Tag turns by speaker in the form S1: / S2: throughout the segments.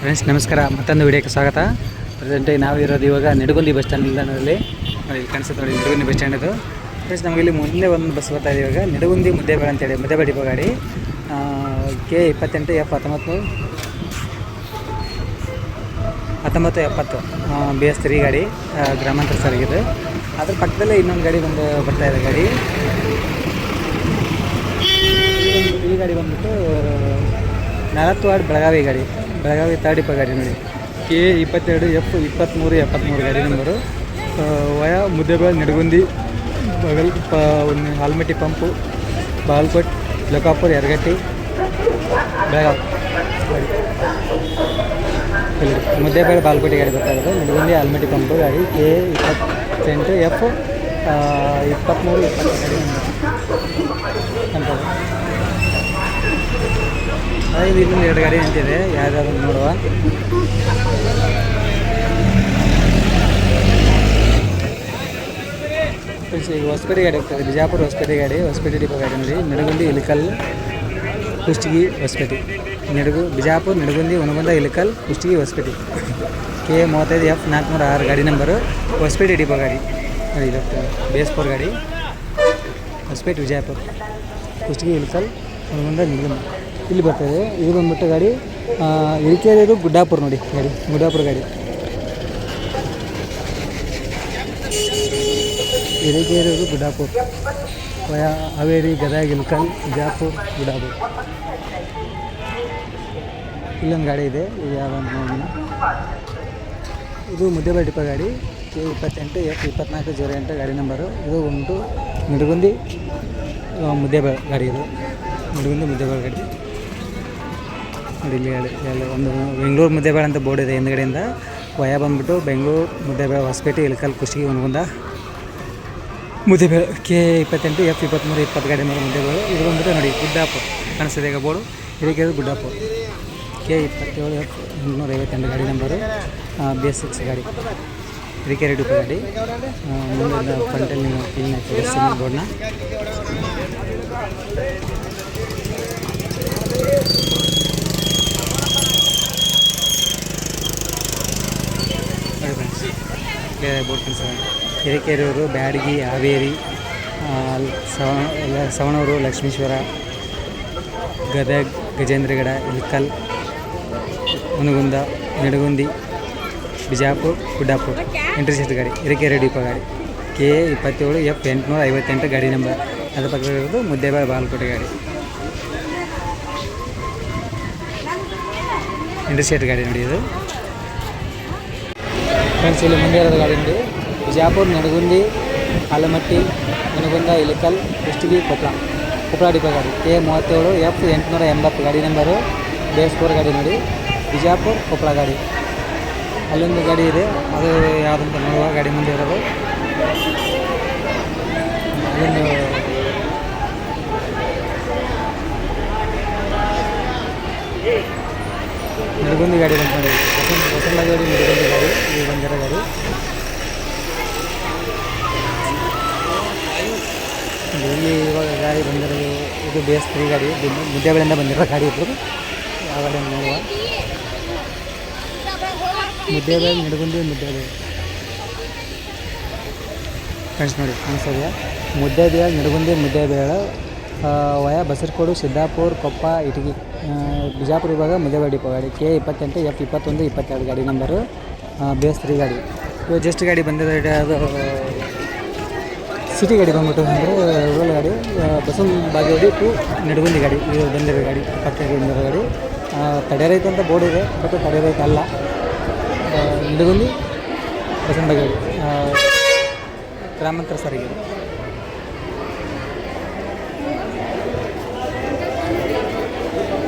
S1: Friends ನಮಸ್ಕಾರ. ಮತ್ತೊಂದು ವಿಡಿಯೋಕ್ಕೆ ಸ್ವಾಗತ. ಪ್ರೆಸೆಂಟಾಗಿ ನಾವು ಇರೋದು ಇವಾಗ ನಿಡಗುಂದಿ ಬಸ್ ಸ್ಟ್ಯಾಂಡ್ ನಿಲ್ದಾಣದಲ್ಲಿ. ಇಲ್ಲಿ ಕಾಣಿಸುತ್ತೆ ನೋಡಿ, ನಿಡಗುಂದಿ ಬಸ್ ಸ್ಟ್ಯಾಂಡ್ ಇದು. ಫ್ರೆಂಡ್ಸ್ ನಮಗೆ ಇಲ್ಲಿ ಮುಂದೆ ಒಂದು ಬಸ್ ಬರ್ತಾ ಇದೆ ಇವಾಗ. ನಿಡಗುಂದಿ ಮುದ್ದೇಬೇಡ ಅಂತೇಳಿ ಮುದ್ದೇಬೇಡ ಡಿಪೋ ಗಾಡಿ. ಕೆ ಇಪ್ಪತ್ತೆಂಟು ಎಫ್ ಹತ್ತೊಂಬತ್ತು ಹತ್ತೊಂಬತ್ತು ಎಪ್ಪತ್ತು ಬಿ ಎಸ್ ತ್ರೀ ಗಾಡಿ ಗ್ರಾಮಾಂತರ ಸಾರಿಗಿದೆ ಅದ್ರ ಪಕ್ಕದಲ್ಲೇ ಇನ್ನೊಂದು ಗಾಡಿ ಬಂದು ಬರ್ತಾ ಇದೆ ಗಾಡಿ. ಈ ಗಾಡಿ ಬಂದ್ಬಿಟ್ಟು ನಲವತ್ತು ವಾರ್ಡ್ ಬೆಳಗಾವಿ ಗಾಡಿ. ಬೆಳಗಾವಿ ತಾಡಿಪ ಗಾಡಿ ನೋಡಿ. ಕೆ ಇಪ್ಪತ್ತೆರಡು, ಎಫ್ ಇಪ್ಪತ್ತ್ಮೂರು, ಎಪ್ಪತ್ತ್ಮೂರು ಗಾಡಿ ನಂಬರು. ವಯ ಮುದ್ದೆಬೇಳೆ ನಿಡಗುಂದಿ, ಬಗಲ್, ಪ, ಒಂದು ಆಲ್ಮಟ್ಟಿ ಪಂಪು, ಬಾಲ್ಕೋಟ್ ಲೋಕಾಪುರ ಯರಗಟ್ಟಿ, ಬೆಳಗಾವಿ ಇಲ್ಲ ಮುದ್ದೇಬೇಳೆ ಬಾಲ್ಕೋಟೆ ಗಾಡಿ ಬರ್ತಾ ಇರೋದು ನಿಡಗುಂದಿ ಆಲ್ಮಟ್ಟಿ ಪಂಪು ಗಾಡಿ. ಕೆ ಇಪ್ಪತ್ತೆಂಟು, ಎಫ್ ಇಪ್ಪತ್ತ್ಮೂರು ಇಪ್ಪತ್ತು ಗಾಡಿ ನಂಬರ್. ಹಾಗೆ ಇನ್ನೊಂದು ಎರಡು ಗಾಡಿ ನಿಂತಿದೆ. ಯಾವ್ದಾದ್ರು ನೋಡುವ. ಈಗ ಹೊಸಪೇಟೆ ಗಾಡಿ ಹೋಗ್ತದೆ ಬಿಜಾಪುರ ಹೊಸಪೇಟೆ ಗಾಡಿ, ಹೊಸಪೇಟೆ ಡಿಪೋ ಗಾಡಿ ನೋಡಿ ನಿಡಗುಂದಿ, ಇಲಿಕಲ್, ಕುಷ್ಟಗಿ, ಹೊಸಪೇಟೆ. ನಿಡಗು, ಬಿಜಾಪುರ, ನಿಡಗುಂದಿ, ಹುನಗುಂದ, ಇಲಿಕಲ್, ಕುಷ್ಟಗಿ, ಹೊಸಪೇಟೆ. ಕೆ ಮೂವತ್ತೈದು ಎಫ್ ನಾಲ್ಕುನೂರ ಆರು ಗಾಡಿ ನಂಬರು. ಹೊಸಪೇಟೆ ಡಿಪೋ ಗಾಡಿ. ನೋಡಿ ಇದು ಬೇಸ್ ಫೋರ್ ಗಾಡಿ. ಹೊಸಪೇಟೆ, ವಿಜಯಪುರ. ಕುಷ್ಟಗಿ, ಇಲಿಕಲ್ ಒಣಗುಂದ ನಿಡಗುಂದ. ಇಲ್ಲಿ ಬರ್ತದೆ. ಇದು ಬಂದ್ಬಿಟ್ಟು ಗಾಡಿ. ಇರಿಕೆರೆದು ಗುಡ್ಡಾಪುರ ನೋಡಿ. ಗಾಡಿ, ಗುಡ್ಡಾಪುರ ಗಾಡಿ. ಹಿರೇಕೆರೂರು ಗುಡ್ಡಾಪುರ್. ಹಾವೇರಿ, ಗದಗ ಇಲ್ಕಲ್ ಬಿಜಾಪುರ್, ಗುಡ್ಡಾಪುರ. ಇಲ್ಲೊಂದು ಗಾಡಿ ಇದೆ. ನೋಡೋಣ. ಇದು ಮುದ್ದೆಬಾಯಿ ಟಿಪ್ಪ ಗಾಡಿ. ಕೆ ಇಪ್ಪತ್ತೆಂಟು ಎಫ್ ಇಪ್ಪತ್ನಾಲ್ಕು, ಜೀರೋ ಎಂಟು ಗಾಡಿ ನಂಬರು. ಇದು ಒಂದು ನಿಡಗುಂದಿ ಮುದ್ದೆ ಮುದ್ದೇಬೇಳೆ ಗಾಡಿ ಇದು. ನಿಡಗುಂದಿ ಮುದ್ದೇಬೇಳೆ ಗಾಡಿ. ಇಲ್ಲಿ ಒಂದು ಬೆಂಗಳೂರು ಮುದ್ದೇಬೇಳೆ ಅಂತ ಬೋರ್ಡ್ ಇದೆ ಹಿಂದ್ಗಡೆಯಿಂದ. ವಯ ಬಂದ್ಬಿಟ್ಟು ಬೆಂಗಳೂರು ಮುದ್ದೇಬೇಳೆ ಹೊಸಪೇಟೆ ಇಲ್ಕಲ್ ಖುಷಿ ಹುನಗುಂದ ಮುದ್ದೆಬೇಳೆ, ಕೆ ಇಪ್ಪತ್ತೆಂಟು, ಎಫ್ ಇಪ್ಪತ್ತ್ಮೂರು ಇಪ್ಪತ್ತು ಗಾಡಿ ಮೇಲೆ ಮುದ್ದೆಬೇಳೆ. ಇದು ಬಂದ್ಬಿಟ್ಟು ನೋಡಿ ಗುಡ್ಡಾಪು ಕಾಣಿಸ್ತದೆ ಈಗ ಬೋರ್ಡು. ಇದಕ್ಕೆ ಗುಡ್ಡಾಪು ಕೆ ಇಪ್ಪತ್ತೇಳು, ಎಫ್ ಇನ್ನೂರ ಐವತ್ತೆಂಟು ಗಾಡಿ ನಂಬರು. ಬಿ ಎಸ್ ಸಿಕ್ಸ್ ಗಾಡಿ. ಇದಕ್ಕೆ ರೆಡಿ ಗಾಡಿ. ಮುಂದೆ ಫ್ರಂಟಲ್ಲಿ ನೀವು ಕ್ಲೀನ್ ಆಗಿ ಬೋರ್ಡ್ನ ನೋಡಿ friends board sir Hirekerur Byadgi, Haveri Savanur, Lakshmeshwar Gadag Gajendragad Ilkal Hungund, Nidagundi, Bijapur Guddapur intercity ಗಾಡಿ, ಹಿರೇಕೆರೆ ಡಿಪೋ ಗಾಡಿ. ಕೆ ಇಪ್ಪತ್ತೇಳು ಎಫ್ ಎಂಟುನೂರ ಐವತ್ತೆಂಟು ಗಾಡಿ ನಂಬರ್. ಅದರ ಪಕ್ಕದಲ್ಲಿರೋದು ಮುದ್ದೇಬಾಯಿ ಬಾಗಲಕೋಟೆ ಗಾಡಿ. ಇಂಟರ್ಸಿಟಿ ಗಾಡಿ ನೋಡಿ ಇದು. ಫ್ರೆಂಡ್ಸ್ ಇಲ್ಲಿ ಮುಂದೆ ಇರೋದು ಗಾಡಿ ನೋಡಿ ಬಿಜಾಪುರ ನಡಗುಂದಿ ಆಲಮಟ್ಟಿ ನನಗುಂದ ಇಲಿಕಲ್ ಕುಷ್ಟಗಿ ಕೊಪ್ಪಳ ಕೊಪ್ಪಳ ಡಿಪೋ ಗಾಡಿ ಕೆ ಮೂವತ್ತೇಳು ಎಫ್ ಎಂಟುನೂರ ಎಂಬತ್ತು ಗಾಡಿ ನಂಬರು ಬೇಸ್ ಫೋರ್ ಗಾಡಿ ನೋಡಿ ಬಿಜಾಪುರ ಕೊಪ್ಪಳ ಗಾಡಿ ಅಲ್ಲೊಂದು ಗಾಡಿ ಇದೆ ಅದು ಯಾವುದಂತ ನೋಡುವ ಗಾಡಿ ಮುಂದೆ ಇರೋದು ಅಲ್ಲೊಂದು ನಡಗುಂದಿ ಗಾಡಿ ಬಂತ ನೋಡಿ. ಹೊಸಲ ಗಾಡಿ, ನಡಗುಂದಿ ಗಾಡಿ ಬಂದಿರೋ ಗಾಡಿ. ಇಲ್ಲಿ ಇವಾಗ ಗಾಡಿ ಬಂದಿರೋದು, ಇದು ಬೇಸ್ ತ್ರೀ ಗಾಡಿ ಮುದ್ದೆಗಳಿಂದ ಬಂದಿರೋ ಗಾಡಿ ಇದ್ರು ಯಾವ ಗಾಡಿ ನೋಡುವ. ಮುದ್ದೆಗಳು ನಡಗುಂದಿ ಮುದ್ದೆಗಳು ಫ್ರೆಂಡ್ಸ್ ನೋಡಿ ಕಾಣಿಸ್ತದೆಯಾ ಮುದ್ದೆಬೇಳೆ ನಡಗುಂದಿ ಮುದ್ದೆ ಬೇಳೆ ವಯ ಬಸರಕೋಡು, ಸಿದ್ದಾಪುರ, ಕೊಪ್ಪ, ಇಟಗಿ. ಬಿಜಾಪುರ ವಿಭಾಗ ಡಿಪೋ ಗಾಡಿ ಕೆ ಇಪ್ಪತ್ತೆಂಟು ಎಫ್ ಇಪ್ಪತ್ತೊಂದು ಇಪ್ಪತ್ತೆರಡು ಗಾಡಿ ನಂಬರು ಬೇಸ್ ತ್ರೀ ಗಾಡಿ. ಇವಾಗ ಜಸ್ಟ್ ಗಾಡಿ ಬಂದಿದೆ ಅದು ಸಿಟಿ ಗಾಡಿ ಬಂದ್ಬಿಟ್ಟು ಅಂದರೆ ರೂರಲ್ ಗಾಡಿ ಬಸವನ ಬಾಗೇವಾಡಿ ಟು ನಡುಗುಂದಿ ಗಾಡಿ ಇದು ಬಂದಿರೋ ಗಾಡಿ ಪಕ್ಕಕ್ಕೆ ಬಂದಿರೋ ಗಾಡಿ. ತಡೆ ರೈತ ಅಂತ ಬೋರ್ಡ್ ಇದೆ ಬಟ್ ತಡೆ ರೈತ ಅಲ್ಲ. ನಡುಗುಂದಿ ಬಸವನ ಆ, ಗ್ರಾಮಾಂತರ ಸಾರಿಗೆ ಇದು. ಸರಿ ಗಾಡಿ ಕೆ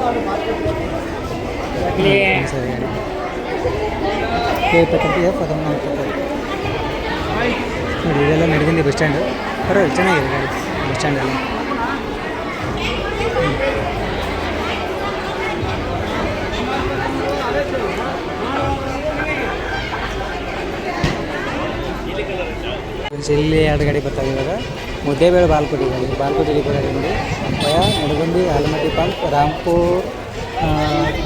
S1: ಇಪ್ಪತ್ತೆಂಟು ಎಫ್ ಹತ್ತೊಂಬತ್ತು ಇಪ್ಪತ್ತೈದು ನೋಡಿ ಇದೆಲ್ಲ ನಡಗುಂದಿ ಬಸ್ ಸ್ಟ್ಯಾಂಡು ಪರವಾಗಿಲ್ಲ ಚೆನ್ನಾಗಿದೆ ಗಾಡಿ ಬಸ್ ಸ್ಟ್ಯಾಂಡಲ್ಲಿ ಫ್ರೆಂಡ್ಸ್ ಇಲ್ಲಿ ಎರಡು ಗಾಡಿ ಬರ್ತಾವೆ ಇವಾಗ ಮುದ್ದೇಬೇಳೆ ಬಾಲ್ಕೋಟಿ ಗಾಡಿ ಬಾಲ್ಕೋಟಿ ನೋಡಿ ವಯ ನಡಗುಂದಿ, ಆಲಮಟ್ಟಿ ಪಂಪ್ ರಾಂಪುರ್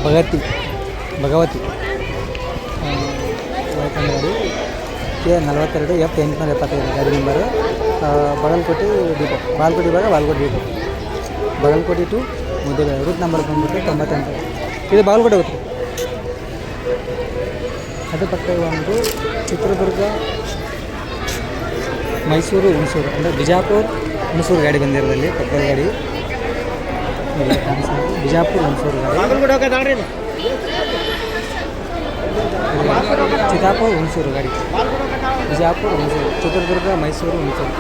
S1: ಭಗತಿ ಭಗವತಿ ನಲವತ್ತೆರಡು, ಎಫ್ ಎಂಟುನೂರ ಎಪ್ಪತ್ತೈದು ಗಾಡಿ ನಂಬರು. ಬಾಗಲ್ಕೋಟೆ ಡಿಪೋ. ಬಾಲ್ಕೋಟಿ ಭಾಗ ಬಾಲ್ಕೋಟೆ ಡಿಪೋ. ಬಾಗಲಕೋಟೆ ಟು ಮುದ್ದೆ ರೂಟ್ ನಂಬರ್ ಬಂದ್ಬಿಟ್ಟು ತೊಂಬತ್ತೆಂಟು. ಇದು ಬಾಗಲಕೋಟೆ ಗೊತ್ತು ಅದು ಪಕ್ಕ ಒಂದು ಚಿತ್ರದುರ್ಗ ಮೈಸೂರು, ಹುಣಸೂರು, ಅಂದರೆ ಬಿಜಾಪುರ, ಹುಣಸೂರು ಗಾಡಿ ಬಂದಿರೋದಲ್ಲಿ ಪಕ್ಕದ ಗಾಡಿ. ಬಿಜಾಪುರ, ಹುಣಸೂರು ಗಾಡಿ. ಚಿತ್ತಾಪುರ, ಹುಣಸೂರು ಗಾಡಿ. ಬಿಜಾಪುರ, ಹುಣಸೂರು, ಚಿತ್ರದುರ್ಗ, ಮೈಸೂರು, ಹುಣಸೂರು.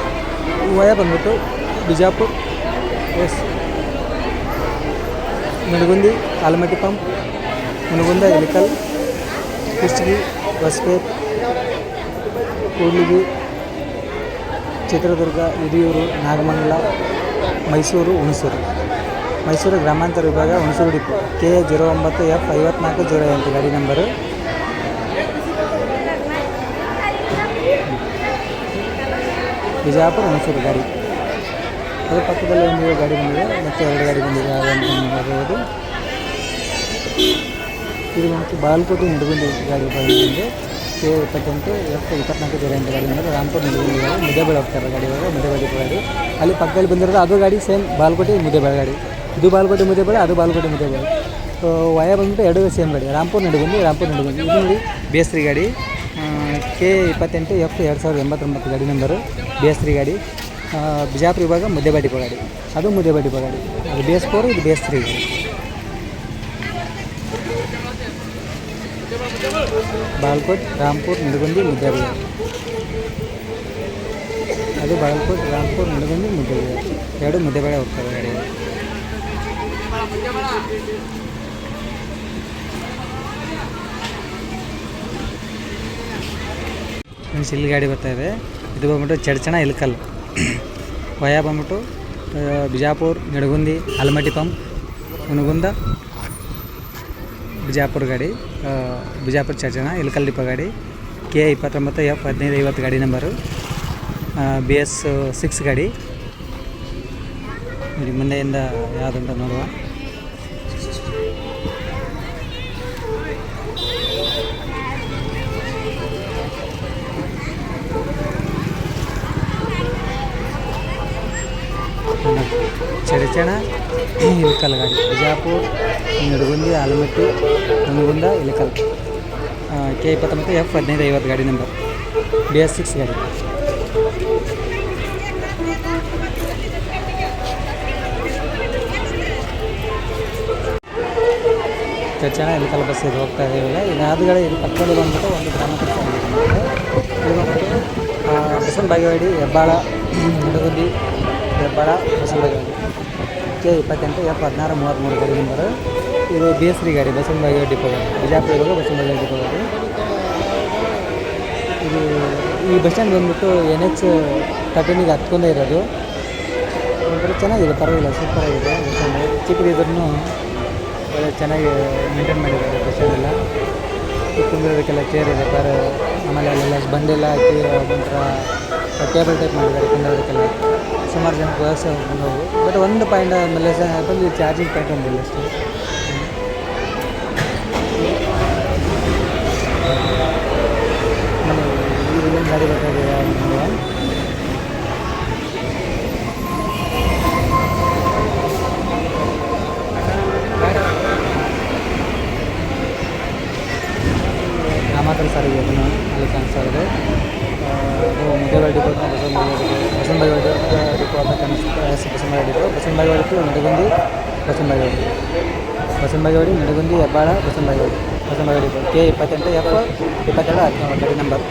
S1: ವಯ ಬಂದ್ಬಿಟ್ಟು ಬಿಜಾಪುರ್, ಎಸ್. ಮೆಣಗುಂದಿ ಆಲಮಟ್ಟಿ ಪಂಪ್, ಮುನಗುಂದ ಇಲಿಕಲ್ ಕುಷ್ಟಗಿ ಹೊಸಪೇಟ್ ಕೂಡ್ಲಿಗಿ ಚಿತ್ರದುರ್ಗ, ಹಿರಿಯೂರು, ನಾಗಮಂಗಲ, ಮೈಸೂರು, ಹುಣಸೂರು. ಮೈಸೂರು ಗ್ರಾಮಾಂತರ ವಿಭಾಗ, Hunsur depot. K A zero ಒಂಬತ್ತು ಎಫ್ ಐವತ್ನಾಲ್ಕು ಜೀರೋ ಎಂಟು ಗಾಡಿ ನಂಬರು. ಬಿಜಾಪುರ, ಹುಣಸೂರು ಗಾಡಿ. ಅದರ ಪಕ್ಕದಲ್ಲಿ ಒಂದು ಗಾಡಿ ಬಂದಿದೆ, ಮತ್ತು ಎರಡು ಗಾಡಿ ಬಂದಿದೆ ಅದನ್ನು ನೋಡಬಹುದು. ಇದು ಮತ್ತು ಬಾಗಲಕೋಟೆ ನಿಡಗುಂದಿ ಗಾಡಿ ಬಂದಿದೆ. ಕೆ ಇಪ್ಪತ್ತೆಂಟು ಎಫ್ ಇಪ್ಪತ್ನಾಲ್ಕು ಜೀರೋ ಎಂಟು ಗಾಡಿ ಬಂದರೆ ರಾಮ್ಪುರ್ ನಿಡಗುಂದಿ ಗಾಡಿ ಹೋಗ್ತಾರೆ ಗಾಡಿ ಇವಾಗ ಮುದ್ದೇಬೇಳೆ ಗಾಡಿ. ಅಲ್ಲಿ ಪಕ್ಕದಲ್ಲಿ ಬಂದಿರೋದು ಅದು ಗಾಡಿ ಸೇಮ್ ಬಾಲ್ಕೋಟೆ ಮುದ್ದೇಬೇಳೆ ಗಾಡಿ. ಇದು ಬಾಲ್ಕೋಟೆ ಮುದ್ದೇಬೇಳೆ ಅದು ಬಾಲ್ಕೋಟೆ ಮುದ್ದೇಬೇಳೆ ವಯ ಬಂದ್ಬಿಟ್ಟು ಎರಡು ಸೇಮ್ ಗಾಡಿ. ರಾಮ್ಪುರ್ ನಿಡಗುಂದಿ ರಾಮ್ಪುರ್ ನಿಡಗುಂದಿ ಇದು ನೋಡಿ ಬೇಸ್ರಿ ಗಾಡಿ. ಕೆ ಇಪ್ಪತ್ತೆಂಟು ಎಫ್ ಎರಡು ಸಾವಿರದ ಎಂಬತ್ತೊಂಬತ್ತು ಗಾಡಿ ನಂಬರು ಬೇಸ್ರಿ ಗಾಡಿ. ಬಿಜಾಪುರ ವಿಭಾಗ ಮುದ್ದೇಬಾಟಿ ಗಾಡಿ. ಅದು ಮುದ್ದೇಬಾಟಿ ಗಾಡಿ. ಅದು ಬೇಸ್ ಫೋರ್, ಇದು ಬೇಸ್ ತ್ರೀ ಬಾಗಲಕೋಟ್, ರಾಮ್ಪುರ್ ನಿಡಗುಂದಿ ಮುದ್ದೇಬಿಗೆ ಅದು ಬಾಗಲಕೋಟ್, ರಾಮ್ಪುರ್ ನಿಡಗುಂದಿ ಮುದ್ದೇಬಿಗೆ ಎರಡು ಮುದ್ದೆಬೇಳೆ ಹೋಗ್ತವೆ. ಗಾಡಿ ಫ್ರೆಂಡ್ಸ್, ಇಲ್ಲಿ ಗಾಡಿ ಬರ್ತಾ ಇದೆ. ಇದು ಬಂದ್ಬಿಟ್ಟು ಚಡ್ಚಣ ಇಲ್ಕಲ್. ವಯ ಬಂದ್ಬಿಟ್ಟು ಬಿಜಾಪುರ್, ನಿಡಗುಂದಿ, ಆಲಮಟ್ಟಿ ಪಂಪ್ ಹುನಗುಂದ ಬಿಜಾಪುರ ಗಾಡಿ ಬಿಜಾಪುರ ಚಾರ್ಜನ ಇಲ್ಕಲ್ ಡಿಪೋ ಗಾಡಿ, ಕೆ ಇಪ್ಪತ್ತೊಂಬತ್ತು, ಎಫ್ ಹದಿನೈದು, ಐವತ್ತು ಗಾಡಿ ನಂಬರು ಬಿ ಎಸ್ ಸಿಕ್ಸ್ ಗಾಡಿ. ಮುಂದೆಯಿಂದ ಯಾವುದಂತ ನೋಡುವ. ಚಡಚಣ ಇಲ್ಕಲ್ ಗಾಡಿ ಬಿಜಾಪುರ ನಡುಗುಂದಿ ಆಲಮಟ್ಟಿ ಹುನಗುಂದ ಇಲ್ಕಲ್ ಕೆ ಇಪ್ಪತ್ತೊಂಬತ್ತು ಎಫ್ ಹದಿನೈದು ಐವತ್ತು ಗಾಡಿ ನಂಬರ್ ಬಿ ಎಸ್ ಸಿಕ್ಸ್ ಗಾಡಿ ಚಡಚಣ ಇಲ್ಕಲ್ ಬಸ್ ಇದು ಹೋಗ್ತಾ ಇದೆ ಇವಾಗ ಈಗ ಅದು ಗಾಡಿ ಇದು ಪಕ್ಕದಲ್ಲಿ ಬಂದ್ಬಿಟ್ಟು ಒಂದು ಗ್ರಾಮಾಂತರ ಇದು ಬಂದ್ಬಿಟ್ಟು ಬಸವನ ಬಾಗೇವಾಡಿ ಹೆಬ್ಬಾಳ ನಡುಗುಂದಿ ಹೆಬ್ಬಾಳ ಬಾಗೇವಾಡಿ ಕೆ ಇಪ್ಪತ್ತೆಂಟು ಎಫ್ ಹದಿನಾರು ಮೂವತ್ತ್ಮೂರು ಗಾಡಿ ನಂಬರು ಇದು ಬಿ ಎಸ್ ರಿ ಗಾಡಿ ಬಸವನ ಬಾಗೇವಾಡಿ ಡಿಪೋ ಗಾಡಿ. ಬಿಜಾಪುರ ಇವಾಗ ಬಸವನ ಡಿಪೋ ಗಾಡಿ. ಇದು ಈ ಬಸ್ ಸ್ಟ್ಯಾಂಡ್ ಬಂದ್ಬಿಟ್ಟು ಎನ್ ಎಚ್ ತರ್ಟೀನಿಗೆ ಹತ್ಕೊಂಡೇ ಇರೋದು. ಒಂಥರ ಚೆನ್ನಾಗಿದೆ, ಪರವಾಗಿಲ್ಲ ಸೂಪರಾಗಿದೆ ಬಸ್ ಸ್ಟ್ಯಾಂಡ್ ಚಿಕ್ಕದಿದ್ರೂ ಒಳ್ಳೆ ಚೆನ್ನಾಗಿ ಮೇಂಟೈನ್ ಮಾಡಿದ್ದಾರೆ ಬಸ್ ಸ್ಟ್ಯಾಂಡೆಲ್ಲ ಕುಂದಿರೋದಕ್ಕೆಲ್ಲ ಚೇರ್ ಇದೆ ಕಾರ್ ಆಮೇಲೆ ಅಲ್ಲೆಲ್ಲ ಬಂಡೆಲ್ಲ ಹಾಕಿ ಒಂಥರ ಟೇಬಲ್ ಟೈಪ್ ಮಾಡಿದ್ದಾರೆ ಕುಂದಿರೋದಕ್ಕೆಲ್ಲ ಸುಮಾರು ಜನ ವ್ಯವಸ್ಥೆ ಹೋಗಿ ಬಟ್ ಒಂದು ಪಾಯಿಂಟ್ ಆದಮೇಲೆ ಬಂದು ಚಾರ್ಜಿಂಗ್ ಪಾಯಿಂಟ್ ಒಂದಿಲ್ಲ ಅಷ್ಟೇ. ನಮ್ಮ ಗಾಡಿ ನೋಡುವ ಗ್ರಾಮಾಂತರ ಸಾರಿಗೆ ಅದನ್ನು ಅಲ್ಲಿ ಕಾಣಿಸ್ತಾ ಇದೆ ಆ, ಅದು ಮುದ್ದೇಬೇಳೆ ಡಿಪೋ ಅಂತ ಬಸವನಬಾಯಿ ಡಿಪೋ ಬಸವನಬಾಯಿ ಡಿಪೋ ಅಂತ ಕಾಣಿಸ್ತಾ ಬಸವನಬಾಯಿ ಡಿಪೋ ಬಸವನಬಾಯಿ ಟು ನಡಗುಂದಿ ಬಸವನಬಾಯಿ ಬಸವನಬಾಯಿ ನಡಗುಂದಿ, ಹೆಬ್ಬಾಳ ಬಸವನಬಾಯಿ ಡಿಪೋ ಕೆ ಇಪ್ಪತ್ತೆಂಟು, ಎಫ್, ಇಪ್ಪತ್ತೆರಡು ಹದಿನೇಳು ಗಾಡಿ ನಂಬರ್.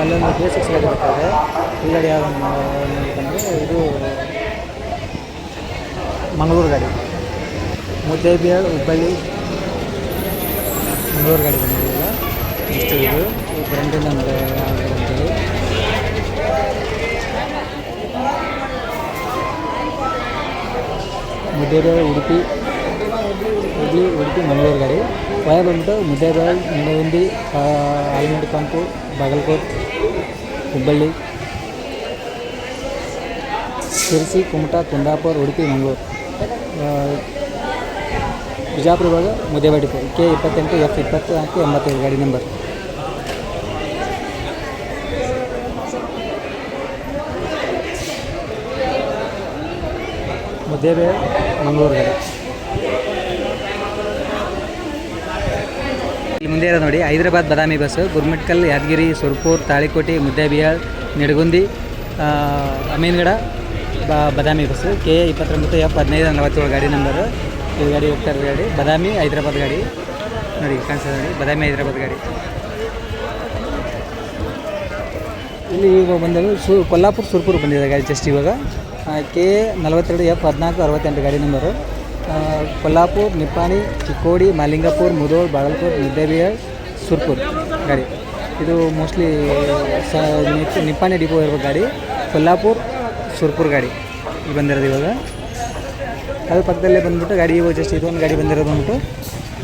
S1: ಅಲ್ಲೊಂದು ಬೇಸಿಕ್ಸ್ ಗಾಡಿ ಬರ್ತಾಯಿದೆ. ಈ ಗಾಡಿ ಯಾವುದು ಅಂತಂದರೆ ಇದು ಮಂಗಳೂರು ಗಾಡಿ. ಮುದ್ದೇಬಿಹಾಳ್ ಹುಬ್ಬಳ್ಳಿ. ಮಂಗಳೂರು ಗಾಡಿ ಬಂದಿದೆ ಇಷ್ಟು ಇದು ಫ್ರಂಟಿಂದ ಅಂದರೆ ಮುದ್ದೇಬೇಳೆ ಉಡುಪಿ ಹುಬ್ಳಿ ಉಡುಪಿ ಮಂಗಳೂರು ಗಾಡಿ. ವಯ ಬಂದ್ಬಿಟ್ಟು ಮುದ್ದೇಬೇಳೆ ನಡಗುಂದಿ ಆಲ್ಮಡಿ ಪಂಪು ಬಾಗಲಕೋಟ್, ಹುಬ್ಬಳ್ಳಿ. ಶಿರ್ಸಿ, ಕುಮಟಾ, ಕುಂದಾಪುರ, ಉಡುಪಿ, ಮಂಗಳೂರು. ಬಿಜಾಪುರ ಇವಾಗ ಮುದ್ದೇಬೇಡಿ ಕೆ ಇಪ್ಪತ್ತೆಂಟು, ಎಫ್ ಇಪ್ಪತ್ತು ನಾಲ್ಕು ಎಂಬತ್ತೈದು ಗಾಡಿ ನಂಬರ್. ಮುದ್ದೇಬೆ ಮಂಗಳೂರು ಗಾಡಿ ಇಲ್ಲಿ ಮುಂದೆ ಇರೋದು ನೋಡಿ, ಹೈದರಾಬಾದ್ ಬದಾಮಿ ಬಸ್ಸು ಗುರ್ಮಿಟ್ಕಲ್, ಯಾದಗಿರಿ, ಸುರ್ಪುರ್, ತಾಳಿಕೋಟೆ, ಮುದ್ದೇಬಿಹಾಳ್, ನಿಡಗುಂದಿ ಅಮೀನ್ಗಡ ಬ, ಬದಾಮಿ ಬಸ್ಸು ಕೆ ಇಪ್ಪತ್ತೊಂಬತ್ತು ಎಫ್ ಹದಿನೈದು ನಲವತ್ತೇಳು ಗಾಡಿ ನಂಬರು. ಈ ಗಾಡಿ ಹೋಗ್ತಾ ಇರೋ ಗಾಡಿ, ಬದಾಮಿ, ಹೈದರಾಬಾದ್ ಗಾಡಿ. ನೋಡಿ ಕಾಣಿಸ್ತದೆ ನೋಡಿ, ಬದಾಮಿ, ಹೈದರಾಬಾದ್ ಗಾಡಿ. ಇಲ್ಲಿ ಇವಾಗ ಬಂದಾಗ ಸು, ಕೊಲ್ಲಾಪುರ, ಸುರ್ಪುರ್ ಬಂದಿದೆ ಗಾಡಿ ಜಸ್ಟ್ ಇವಾಗ. ಕೆ ನಲವತ್ತೆರಡು ಎಫ್ ಹದಿನಾಲ್ಕು ಅರವತ್ತೆಂಟು ಗಾಡಿ ನಂಬರು ಕೊಲ್ಲಾಪುರ್, ನಿಪ್ಪಾಣಿ, ಚಿಕ್ಕೋಡಿ, ಮಾಲಿಂಗಪುರ್, ಮುದೋಳ್ ಬಾಗಲ್ಪುರ್ ಮುದ್ದೇಬಿಹಾಳ್ ಸುರ್ಪುರ್ ಗಾಡಿ. ಇದು ಮೋಸ್ಟ್ಲಿ ಸ, ನಿಪ್- ನಿಪ್ಪಾಣಿ ಡಿಪೋ ಇರ್ಬೇಕು ಗಾಡಿ, ಕೊಲ್ಲಾಪುರ್, ಸುರ್ಪುರ್ ಗಾಡಿ. ಇಲ್ಲಿ ಬಂದಿರೋದು ಇವಾಗ. ಅದ್ರ ಪಕ್ಕದಲ್ಲೇ ಬಂದ್ಬಿಟ್ಟು ಗಾಡಿ ಇವಾಗ ಜಸ್ಟ್ ಇದೊಂದು ಗಾಡಿ ಬಂದಿರೋದು ಬಂದ್ಬಿಟ್ಟು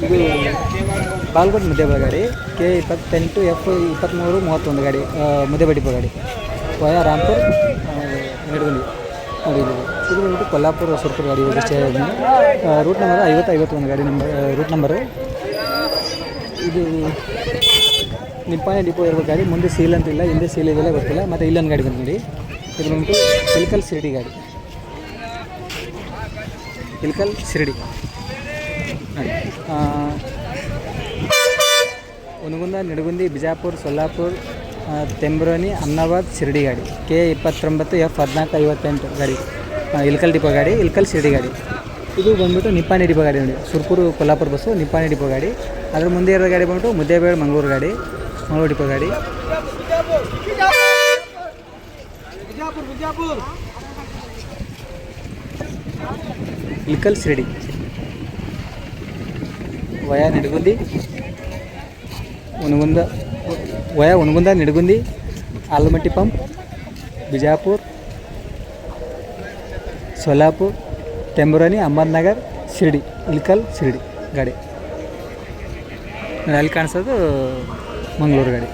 S1: ಇದು ಬಾಲ್ಕೋಟ್ ಮುದ್ದೇಬ ಗಾಡಿ. ಕೆ ಇಪ್ಪತ್ತೆಂಟು ಎಫ್ ಇಪ್ಪತ್ತ್ಮೂರು ಮೂವತ್ತೊಂದು ಗಾಡಿ ಮುದ್ದೇಬ ಡಿಪೋ ಗಾಡಿ. ವಯ ರಾಮ್ಪುರ್ ನಿಡಗುಂದಿ ನೋಡಿ ಇದು ಬಂದ್ಬಿಟ್ಟು ಕೊಲ್ಲಾಪುರ ಸುರಪುರ ಗಾಡಿ ಜಸ್ಟ್ ರೂಟ್ ನಂಬರ್ ಐವತ್ತು ಐವತ್ತೊಂದು ಗಾಡಿ ನಂಬರ್ ರೂಟ್ ನಂಬರು ಇದು ನಿಪ್ಪಾಣಿ ಡಿಪೋ ಇರೋ ಗಾಡಿ, ಮುಂದೆ ಸೀಲ್ ಅಂತ ಇಲ್ಲ, ಹಿಂದೆ ಸೀಲ್ ಇದೆಲ್ಲ ಗೊತ್ತಿಲ್ಲ, ಮತ್ತು ಇಲ್ಲೊಂದು ಗಾಡಿ ಬಂದು ನೋಡಿ ಇದು ಬಂದ್ಬಿಟ್ಟು ಇಲ್ಕಲ್ ಶಿರಡಿ ಗಾಡಿ. ಇಲ್ಕಲ್ ಶಿರಡಿ. ಉನಗುಂದ ನಿಡಗುಂದಿ, ಬಿಜಾಪುರ, ಸೊಲ್ಲಾಪುರ ತೆಂಬ್ರೋನಿ ಅಮ್ನಾಬಾದ್, ಶಿರಡಿ ಗಾಡಿ. ಕೆ ಇಪ್ಪತ್ತೊಂಬತ್ತು ಎಫ್ ಹದಿನಾಲ್ಕು ಐವತ್ತೆಂಟು ಗಾಡಿ. ಇಲ್ಕಲ್ ಡಿಪೋ ಗಾಡಿ, ಇಲ್ಕಲ್ ಶಿರಡಿ ಗಾಡಿ. ಇದು ಬಂದ್ಬಿಟ್ಟು ನಿಪ್ಪಾಣಿ ಡಿಪೋ ಗಾಡಿ ನೋಡಿ. ಸುರ್ಪುರು ಕೊಲ್ಲಾಪುರ ಬಸ್ಸು, ನಿಪ್ಪಾಣಿ ಡಿಪೋ ಗಾಡಿ. ಅದ್ರ ಮುಂದೆ ಇರೋ ಗಾಡಿ ಬಂದ್ಬಿಟ್ಟು ಮುದ್ದೇಬೇಡು ಮಂಗಳೂರು ಗಾಡಿ. ಮಂಗಳೂರು ಡಿಪೋ ಗಾಡಿ. ಇಲ್ಕಲ್ ಶಿರಡಿ. ವಯ ಒಂದು ಉನಗುಂದ ವಯ ಉನಗುಂದ ನಿಡಗುಂದಿ ಆಲಮಟ್ಟಿ ಪಂಪ್ ಬಿಜಾಪುರ್ ಸೊಲ್ಲಾಪುರ್ ತೆಂಬುರಾನಿ ಅಹಮದ್ನಗರ್ ಶಿರ್ಡಿ ಇಲ್ಕಲ್ ಶಿರ್ಡಿ ಗಾಡಿ ನೋಡಿ ಅಲ್ಲಿ ಕಾಣಿಸೋದು ಮಂಗಳೂರು ಗಾಡಿ